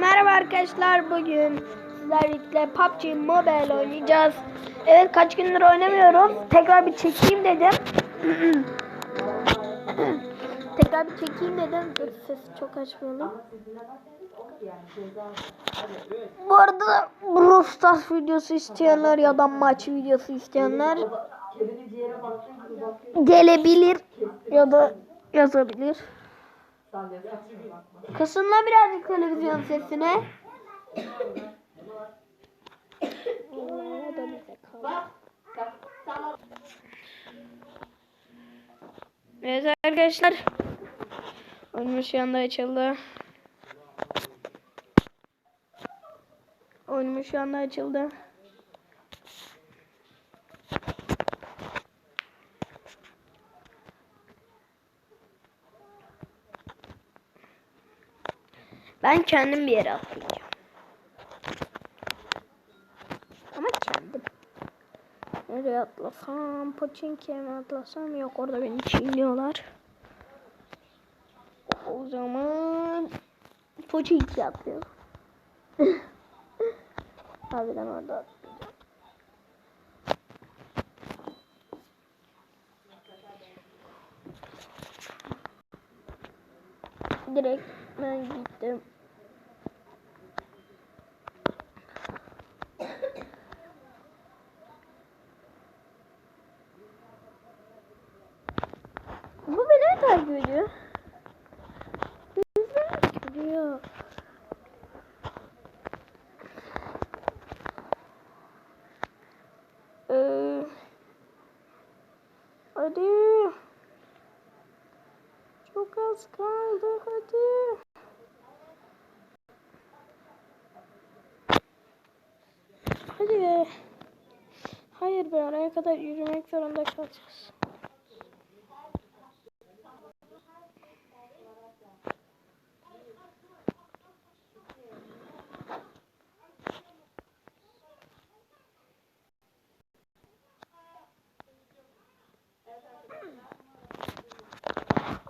Merhaba arkadaşlar bugün sizlerle PUBG Mobile oynayacağız. Evet kaç gündür oynamıyorum. Tekrar bir çekeyim dedim. Tekrar bir çekeyim dedim. Dur sesi çok açmayalım. Bu arada Brawl videosu isteyenler ya da maç videosu isteyenler gelebilir ya da yazabilir. Kısımla birazcık televizyon sesine. Evet arkadaşlar. Oyunumuz şu anda açıldı. Oyunumuz şu anda açıldı. Ben kendim bir yere atlayacağım. Ama kendim. Nereye atlasam? Pochinki'ye mi atlasam? Yok orada beni çiğniyorlar. O zaman Pochinki'ye atlıyorum. Harbiden orada atlayacağım. Direkt ben gittim. Bu beni mi takip ediyor? Beni mi takip ediyor? Ee, hadi. Çok az kaldı hadi. Hadi be. Hayır be oraya kadar yürümek zorunda kalacağız.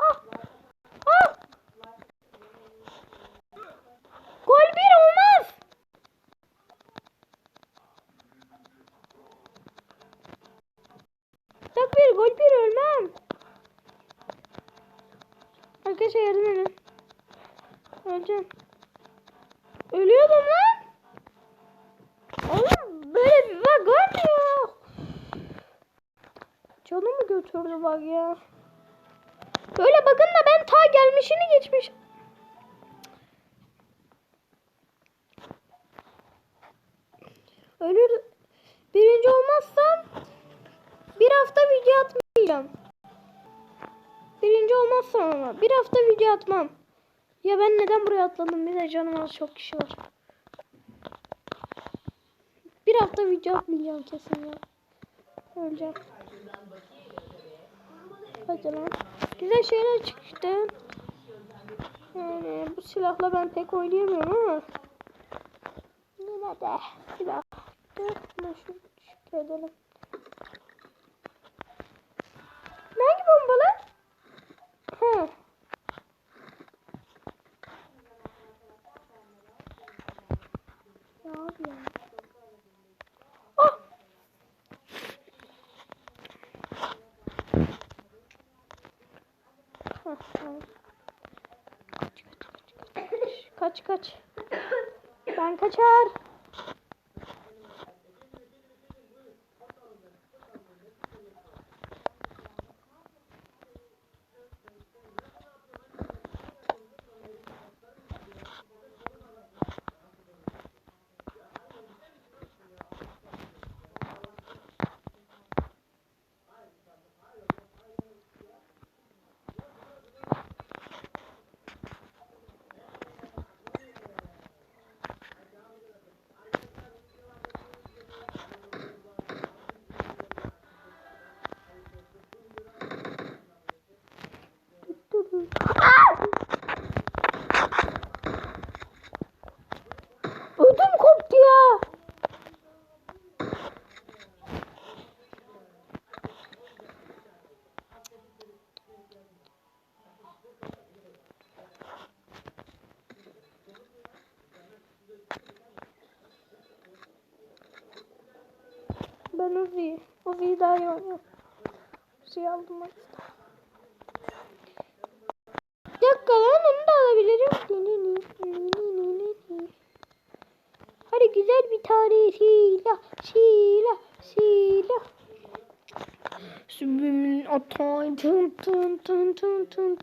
Ah! Ah! Gol bir olmaz. Tak bir gol bir ölmem. Arkadaşlar yardım edin. Öleceğim. Ölüyordum lan. Oğlum böyle bir bak görmüyor. Canımı götürdü bak ya. Böyle bakın da ben ta gelmişini geçmiş. Ölür. Birinci olmazsam bir hafta video atmayacağım. Birinci olmazsam ama bir hafta video atmam. Ya ben neden buraya atladım? Bir de canım az çok kişi var. Bir hafta video atmayacağım kesin ya. Öleceğim. Hadi lan. Güzel şeyler çıktı. Yani bu silahla ben pek oynayamıyorum ama. Yine de silah. Buna şu şükredelim. Ya abi ya. Hah, tamam. Kaç kaç kaç kaç. Kaç kaç. Ben kaçar. Ben Uzi'yi. Uzi'yi daha iyi oynuyorum. Uzi'yi aldım ben. Bir dakika lan onu da alabilirim. Hadi güzel bir tane silah, silah, silah. Sümbümün atay tın tın tın tın tın.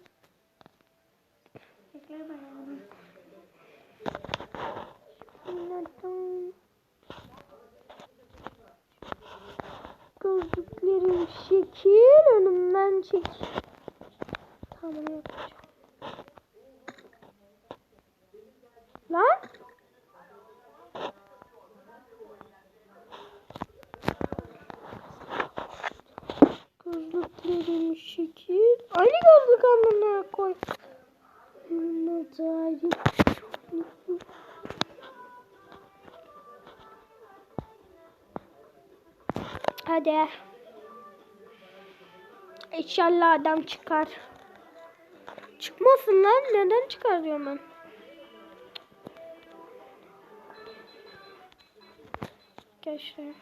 Gözlüklerim şekil. Aynı gözlük amına koy. Nazarım. Hadi. İnşallah adam çıkar. Çıkmasın lan. Neden çıkar diyorum ben. Gel şuraya.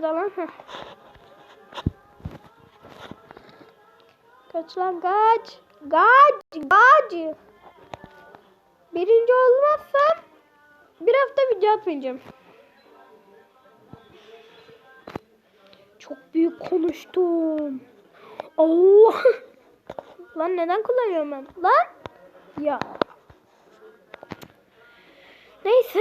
Nerede lan? Heh. Kaç lan kaç. Kaç. Kaç. Birinci olmazsam bir hafta video atmayacağım. Çok büyük konuştum. Allah. Lan neden kullanıyorum ben? Lan. Ya. Neyse.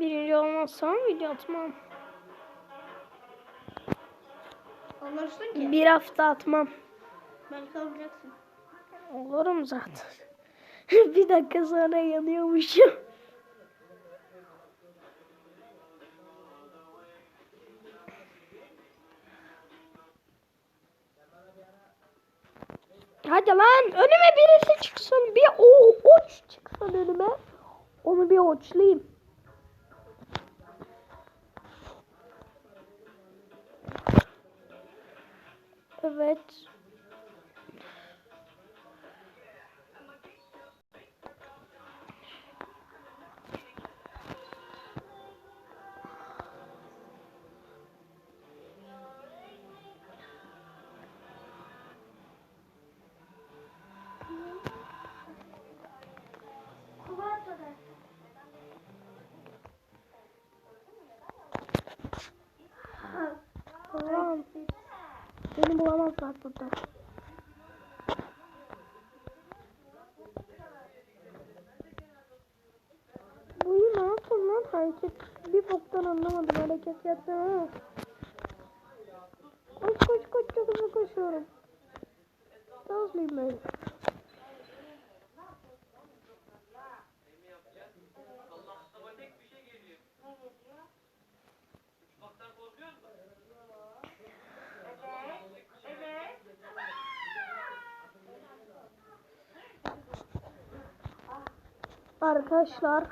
Birinci olmazsam video atmam. Anlarsın ki. Bir hafta atmam. Belki alacaksın. Olurum zaten. bir dakika sonra yanıyormuşum. Hadi lan önüme birisi çıksın. Bir o oç çıksın önüme. Onu bir oçlayayım. Evet. Beni bulamazlar burada. Bu ne yaptın lan hareket? Bir boktan anlamadım hareket yaptı ha. Koş koş koş çok hızlı koşuyorum. Daha hızlıyım ben. Arkadaşlar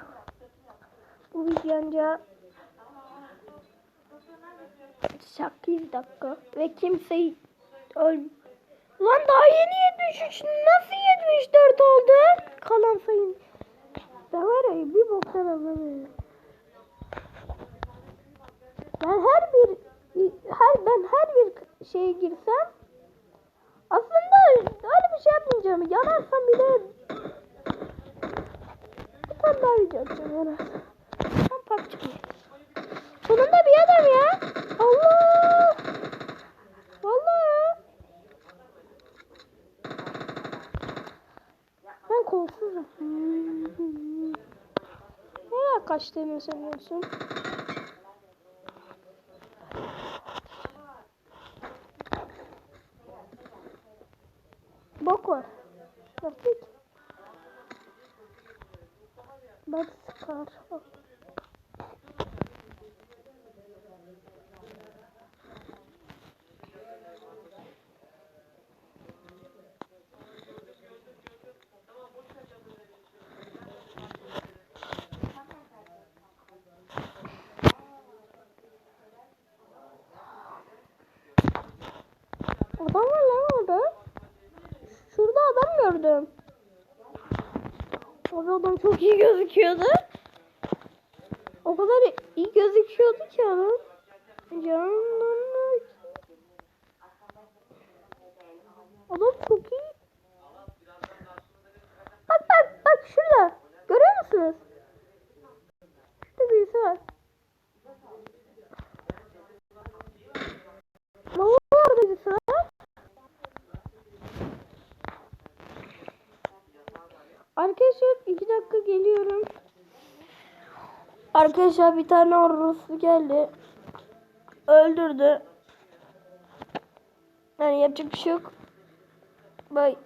bu videonca 8 dakika ve kimse öl Lan daha yeni 73 nasıl 74 oldu? Kalan sayın. Ben var ya bir boktan anlamıyorum. Ben her bir her ben her bir şeye girsem aslında öyle bir şey yapmayacağım. Yanarsam bile tane daha video atacağım yanarsam. Tam park çıkıyor. Sonunda bir adam ya. Allah. Vallahi. Ben kolsuzum. Nereye kaçtığını sanıyorsun? Bok var. Yaptık. Bak sıkar. Adam var Abi adam çok iyi gözüküyordu. O kadar iyi gözüküyordu ki adam. Canım. Adam çok iyi. Bak bak bak şurada. Görüyor musunuz? Şurada birisi var. Ne var birisi var? Arkadaşlar iki dakika geliyorum. Arkadaşlar bir tane orospu geldi. Öldürdü. Yani yapacak bir şey yok. Bay.